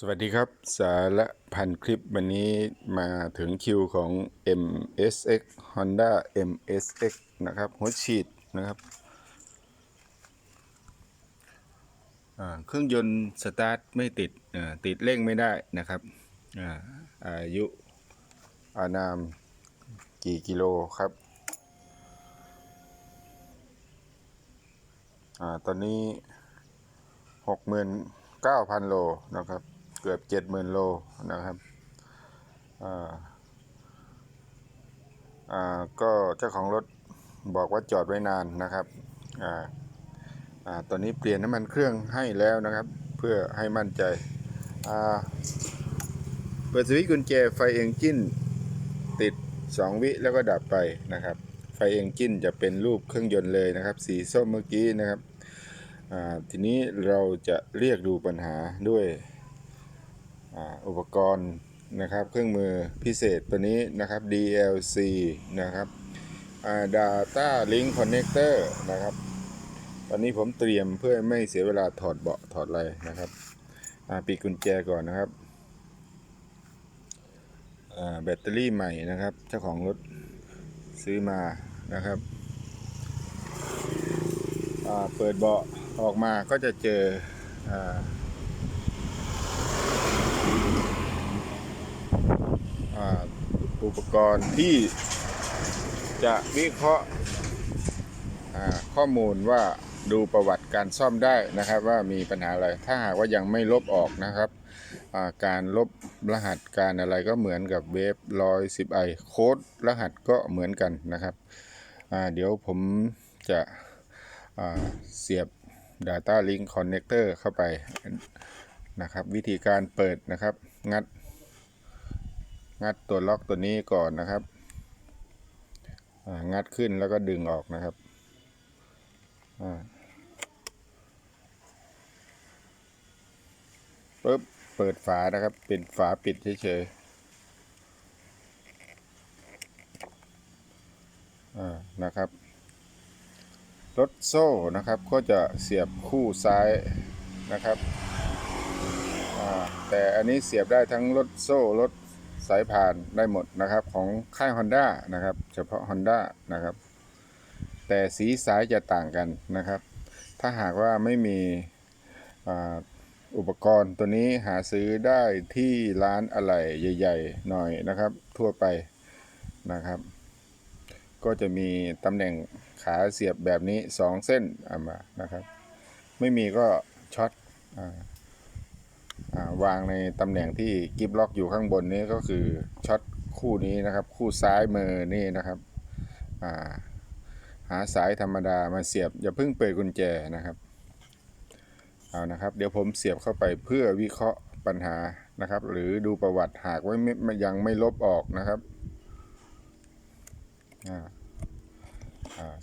สวัสดีครับ สาระพันคลิปวันนี้มาถึงคิวของ MSX Honda MSX นะครับ หัวฉีดนะครับเครื่องยนต์สตาร์ทไม่ติดติดเร่งไม่ได้นะครับอายุอานามกี่กิโลครับอตอนนี้ 69,000 โลนะครับ เกือบ70,000โลนะครับอ่าก็เจ้าของรถบอกว่าจอดไว้นานนะครับอ่าอ่าตอนนี้เปลี่ยนน้ำมันเครื่องให้แล้วนะครับ เพื่อให้มั่นใจอ่าเปิดสวิตช์กุญแจไฟเอนจินติด 2 วิแล้วก็ดับไปนะครับ ไฟเอนจินจะเป็นรูปเครื่องยนต์เลยนะครับ สีส้มเมื่อกี้นะครับอ่าทีนี้เราจะเรียกดูปัญหาด้วย อุปกรณ์นะครับเครื่องมือพิเศษตัวนี้นะครับ DLC นะครับอ่า Data Link Connector นะครับ ตอนนี้ผมเตรียมเพื่อไม่เสียเวลาถอดเบาะถอดอะไรนะครับปิดกุญแจก่อนนะครับแบตเตอรี่ใหม่นะครับ เจ้าของรถซื้อมานะครับเปิดเบาะออกมาก็จะเจออ อุปกรณ์ที่จะวิเคราะห์ข้อมูลว่าดูประวัติการซ่อมได้นะครับ ว่ามีปัญหาอะไรถ้าหากว่ายังไม่ลบออกนะครับ การลบรหัสการอะไรก็เหมือนกับเวฟร้อยสิบไอโค้ดรหัสก็เหมือนกันนะครับเดี๋ยวผมจะเสียบ Data Link Connector เข้าไปนะครับ วิธีการเปิดนะครับ งัด งัดตัวล็อกตัวนี้ก่อนนะครับ งัดขึ้นแล้วก็ดึงออกนะครับปึ๊บเปิดฝานะครับ เป็นฝาปิดเฉยๆนะครับรถโซ่นะครับก็จะเสียบคู่ซ้ายนะครับแต่อันนี้เสียบได้ทั้งรถโซ่รถ สายพานได้หมดนะครับของค่าย Honda นะครับ เฉพาะ Honda นะครับ แต่สีสายจะต่างกันนะครับ ถ้าหากว่าไม่มีอ,อุปกรณ์ตัวนี้หาซื้อได้ที่ร้านอะไหล่ใหญ่ ๆ หน่อยนะครับ ทั่วไปนะครับ ก็จะมีตำแหน่งขาเสียบแบบนี้ 2 เส้นเอามานะครับ ไม่มีก็ช็อตอ่า วางในตำแหน่งที่กิฟล็อกอยู่ข้างบนนี้ก็คือช็อตคู่นี้นะครับ คู่ซ้ายมือนี่นะครับาหาสายธรรมดามาเสียบ อย่าเพิ่งเปิดกุญแจนะครับเอานะครับ เดี๋ยวผมเสียบเข้าไปเพื่อวิเคราะห์ปัญหานะครับ หรือดูประวัติหากว่าไม่ยังไม่ลบออกนะครับ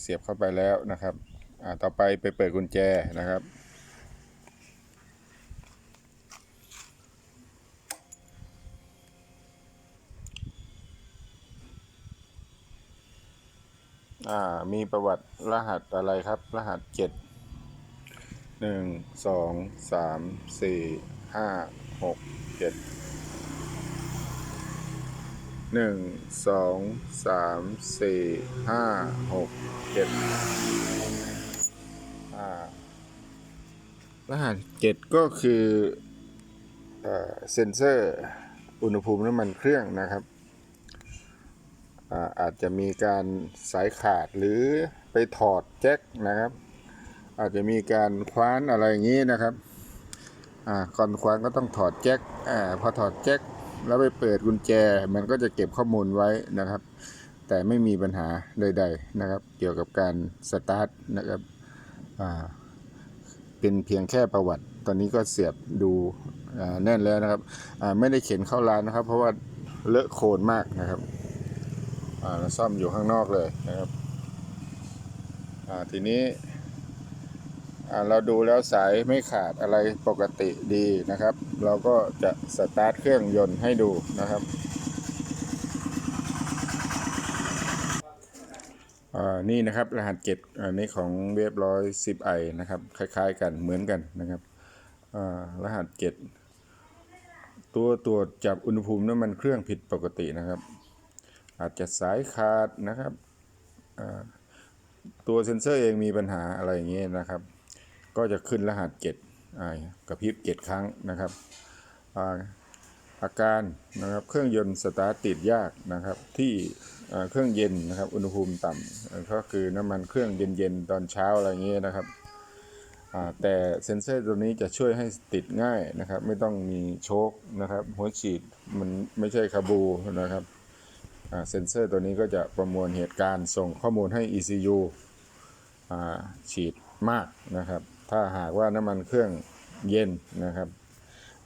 เสียบเข้าไปแล้วนะครับต่อไปไปเปิดกุญแจนะครับ อ่า มีประวัติรหัสอะไรครับ รหัสเจ็ดหนึ่งสองสามสี่ห้าหกเจ็ดหนึ่งสองสามสี่ห้าหกเจ็ดอ่ารหัสเจ็ดก็คือเอ่อเซ็นเซอร์อุณหภูมิน้ำมันเครื่องนะครับ อาอาจจะมีการสายขาดหรือไปถอดแจ็คนะครับ อาจจะมีการคว้านอะไรอย่างนี้นะครับก่อนคว้านก็ต้องถอดแจ็คอพอถอดแจ็คแล้วไปเปิดกุญแจมันก็จะเก็บข้อมูลไว้นะครับ แต่ไม่มีปัญหาใด ๆนะครับ เกี่ยวกับการสตาร์ทนะครับเป็นเพียงแค่ประวัติ ตอนนี้ก็เสียบดูแน่นแล้วนะครับไม่ได้เข็นเข้าร้านนะครับ เพราะว่าเลอะโคลนมากนะครับ อ่าซ่อมอยู่ข้างนอกเลยนะครับอ่าทีนี้อ่าเราดูแล้วสายไม่ขาดอะไรปกติดีนะครับ เราก็จะสตาร์ทเครื่องยนต์ให้ดูนะครับนี่นะครับรหัสเก็บอันนี้ของเว็บร้อยสิบไอนะครับ คล้าย ๆ กันเหมือนกันนะครับรหัสเก็บตัวตรวจจับอุณหภูมิน้ำมันเครื่องผิดปกตินะครับ อาจจะสายขาดนะครับตัวเซ็นเซอร์เองมีปัญหาอะไรอย่างเงี้ยนะครับ ก็จะขึ้นรหัสเจ็ดกระพริบเจ็ดครั้งนะครับอาการนะครับเครื่องยนต์สตาร์ทติดยากนะครับที่เครื่องเย็นนะครับอุณหภูมิต่ำก็คือน้ำมันเครื่องเย็นๆตอนเช้าอะไรเงี้ยนะครับแต่เซ็นเซอร์ตัวนี้จะช่วยให้ติดง่ายนะครับ ไม่ต้องมีโชคนะครับ หัวฉีดมันไม่ใช่คาบูนะครับ เซ็นเซอร์ตัวนี้ก็จะประมวลเหตุการณ์ส่งข้อมูลให้ ECU ฉีดมากนะครับ ถ้าหากว่าน้ำมันเครื่องเย็นนะครับ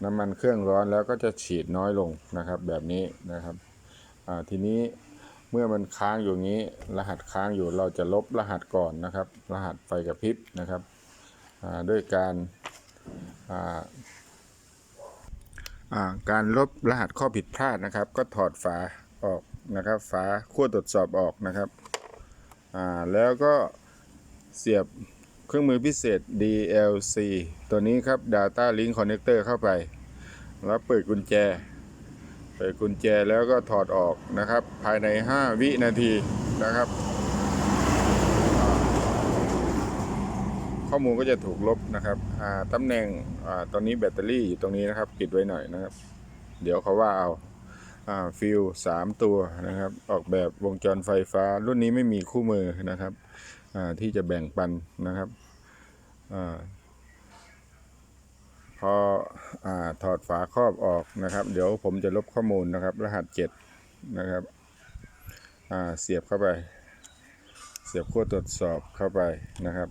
น้ำมันเครื่องร้อนแล้วก็จะฉีดน้อยลงนะครับ แบบนี้นะครับทีนี้เมื่อมันค้างอยู่งนี้ รหัสค้างอยู่เราจะลบรหัสก่อนนะครับ รหัสไฟกระพริบนะครับด้วยการการลบรหัสข้อผิดพลาดนะครับ ก็ถอดฝาออก นะครับ ฝาขั้วตรวจสอบออกนะครับอ่าแล้วก็เสียบเครื่องมือพิเศษ DLC ตัวนี้ครับ Data Link Connector เข้าไป แล้วเปิดกุญแจ เปิดกุญแจแล้วก็ถอดออกนะครับ ภายใน 5 วินาทีนะครับ ข้อมูลก็จะถูกลบนะครับตำแหน่งอตอนนี้แบตเตอรี่อยู่ตรงนี้นะครับ ปิดไว้หน่อยนะครับ เดี๋ยวเขาว่าเอา ฟิลสามตัวนะครับ ออกแบบวงจรไฟฟ้า รุ่นนี้ไม่มีคู่มือนะครับที่จะแบ่งปันนะครับอพออถอดฝาครอบออกนะครับ เดี๋ยวผมจะลบข้อมูลนะครับ รหัสเจ็ดนะครับเสียบเข้าไป เสียบขั้วตรวจสอบเข้าไปนะครับ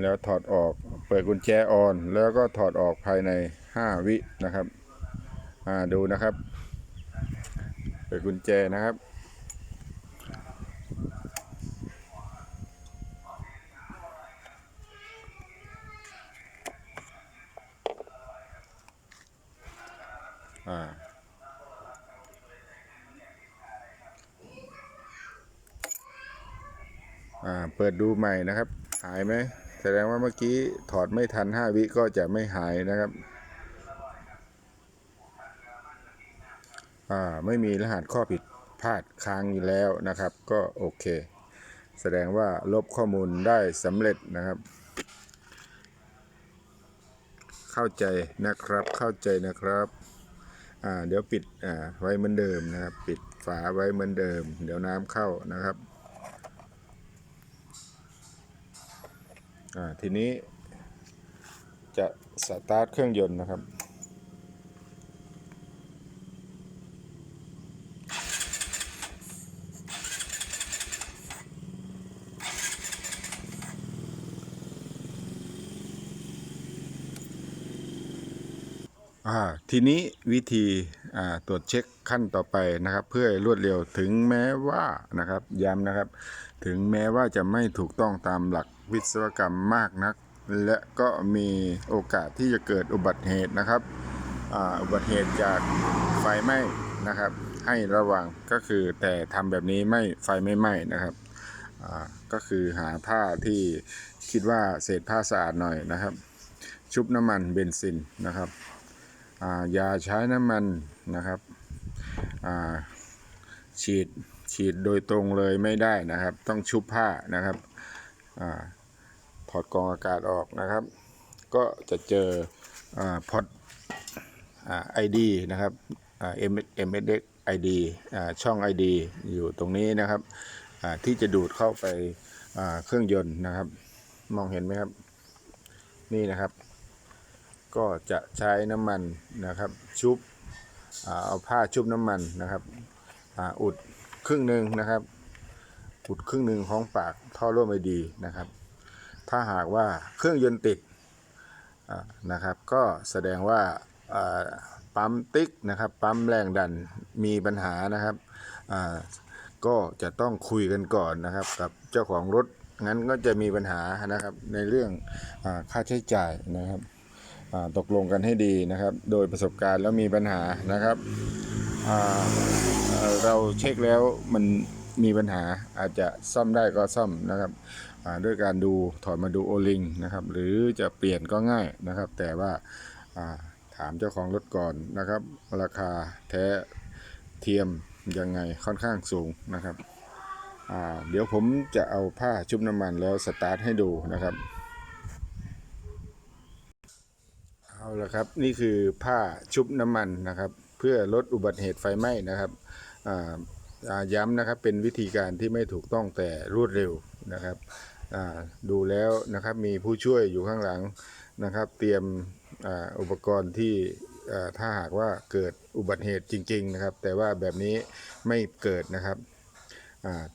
แล้วถอดออกเปิดกุญแจออน แล้วก็ถอดออกภายใน 5 วินะครับดูนะครับ เปิดกุญแจนะครับ อ่าอ่า เปิดดูใหม่นะครับ หายไหม แสดงว่าเมื่อกี้ถอดไม่ทัน 5 วิก็จะไม่หายนะครับ อ่า ไม่มีรหัสข้อผิดพลาดค้างอยู่แล้วนะครับ ก็โอเค แสดงว่าลบข้อมูลได้สำเร็จนะครับ เข้าใจนะครับเข้าใจนะครับอ่าเดี๋ยวปิดอ่าไว้เหมือนเดิมนะครับ ปิดฝาไว้เหมือนเดิม เดี๋ยวน้ำเข้านะครับอ่าทีนี้จะสตาร์ทเครื่องยนต์นะครับ ทีนี้วิธีตรวจเช็คขั้นต่อไปนะครับ เพื่อรวดเร็วถึงแม้ว่านะครับย้ำนะครับ ถึงแม้ว่าจะไม่ถูกต้องตามหลักวิศวกรรมมากนัก และก็มีโอกาสที่จะเกิดอุบัติเหตุนะครับอ,อุบัติเหตุจากไฟไหม้นะครับ ให้ระวังก็คือแต่ทำแบบนี้ไม่ไฟไม่ไหม้นะครับก็คือหาผ้าที่คิดว่าเศษผ้าสะอาดหน่อยนะครับ ชุบน้ำมันเบนซินนะครับ อย่าใช้น้ำมันนะครับฉีดฉีดโดยตรงเลยไม่ได้นะครับ ต้องชุบผ้านะครับอถอดกรองอากาศออกนะครับ ก็จะเจออพอตไอดีนะครับเอ่า M M S X ID อ่าช่อง ID อยู่ตรงนี้นะครับที่จะดูดเข้าไปเครื่องยนต์นะครับ มองเห็นไหมครับ นี่นะครับ ก็จะใช้น้ำมันนะครับชุบเอาผ้าชุบน้ำมันนะครับอุดครึ่งหนึ่งนะครับ อุดครึ่งหนึ่งของปากท่อร่วมไอดีนะครับ ถ้าหากว่าเครื่องยนต์ติดนะครับ ก็แสดงว่าปั๊มติ๊กนะครับปั๊มแรงดันมีปัญหานะครับก็จะต้องคุยกันก่อนนะครับ กับเจ้าของรถงั้นก็จะมีปัญหานะครับในเรื่องอค่าใช้จ่ายนะครับ ตกลงกันให้ดีนะครับ โดยประสบการณ์แล้วมีปัญหานะครับ เราเช็คแล้วมันมีปัญหาอาจจะซ่อมได้ก็ซ่อมนะครับด้วยการดูถอดมาดูโอลิงนะครับ หรือจะเปลี่ยนก็ง่ายนะครับ แต่ว่าถามเจ้าของรถก่อนนะครับ ราคาแท้เทียมยังไงค่อนข้างสูงนะครับเดี๋ยวผมจะเอาผ้าชุบน้ำมันแล้วสตาร์ทให้ดูนะครับ เอา ละครับ นี่คือผ้าชุบน้ำมันนะครับ เพื่อลดอุบัติเหตุไฟไหม้นะครับอ่าอ่าย้ำนะครับเป็นวิธีการที่ไม่ถูกต้องแต่รวดเร็วนะครับดูแล้วนะครับมีผู้ช่วยอยู่ข้างหลังนะครับ เตรียมอ,อุปกรณ์ที่ถ้าหากว่าเกิดอุบัติเหตุจริง ๆ นะครับ แต่ว่าแบบนี้ไม่เกิดนะครับ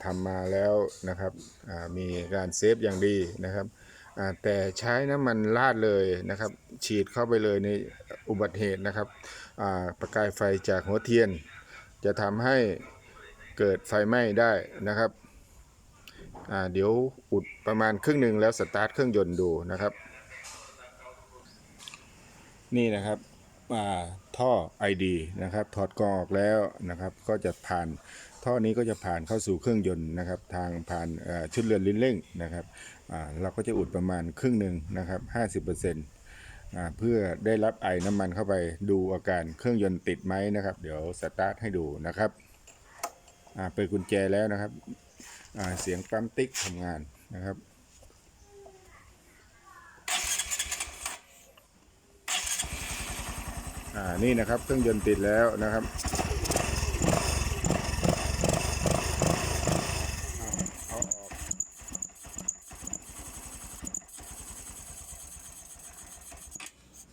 ทำมาแล้วนะครับมีการเซฟอย่างดีนะครับ แต่ใช้น้ำมันราดเลยนะครับ ฉีดเข้าไปเลยในอุบัติเหตุนะครับประกายไฟจากหัวเทียน จะทำให้เกิดไฟไหม้ได้นะครับเดี๋ยวอุดประมาณครึ่งหนึ่งแล้วสตาร์ทเครื่องยนต์ดูนะครับ นี่นะครับอ่าท่อ ID นะครับถอดกรองออกแล้วนะครับ ก็จะผ่านท่อนี้ก็จะผ่านเข้าสู่เครื่องยนต์นะครับ ทางผ่านชุดเรือนลิ้นเร่งนะครับ เราก็จะอุดประมาณครึ่งหนึ่งนะครับ 50%เพื่อได้รับไอน้ำมันเข้าไปดูอาการเครื่องยนต์ติดไหมนะครับ เดี๋ยวสตาร์ทให้ดูนะครับเปิดกุญแจแล้วนะครับเสียงปั๊มติ๊กทำงานนะครับนี่นะครับเครื่องยนต์ติดแล้วนะครับเอาเอาออก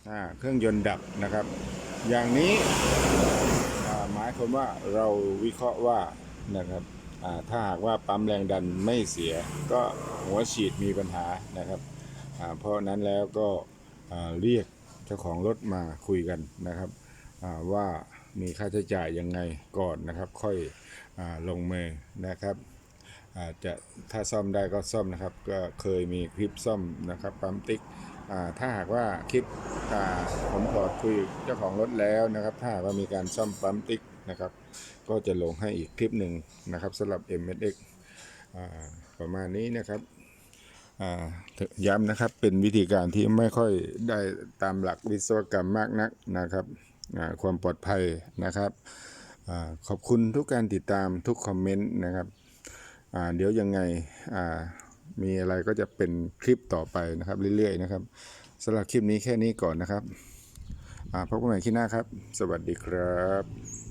อ่า เครื่องยนต์ดับนะครับ อย่างนี้หมายความว่าเราวิเคราะห์ว่านะครับถ้าหากว่าปั๊มแรงดันไม่เสีย ก็หัวฉีดมีปัญหานะครับเพราะนั้นแล้วก็เรียกเจ้าของรถมาคุยกันนะครับว่ามีค่าใช้จ่ายยังไงก่อนนะครับ ค่อยอลงมือนะครับจะถ้าซ่อมได้ก็ซ่อมนะครับ ก็เคยมีคลิปซ่อมนะครับปั๊มติ๊ก ถ้าหากว่าคลิปผมขอคุยเจ้าของรถแล้วนะครับ ถ้าว่ามีการซ่อมปั๊มติ๊กนะครับ ก็จะลงให้อีกคลิปหนึ่งนะครับสำหรับ MSX อ่าประมาณนี้นะครับย้ำนะครับเป็นวิธีการที่ไม่ค่อยได้ตามหลักวิศวกรรมมากนักนะครับความปลอดภัยนะครับอขอบคุณทุกการติดตามทุกคอมเมนต์นะครับเดี๋ยวยังไง มีอะไรก็จะเป็นคลิปต่อไปนะครับ เรื่อยๆนะครับสำหรับคลิปนี้แค่นี้ก่อนนะครับพบกันใหม่คลิปหน้าครับ สวัสดีครับ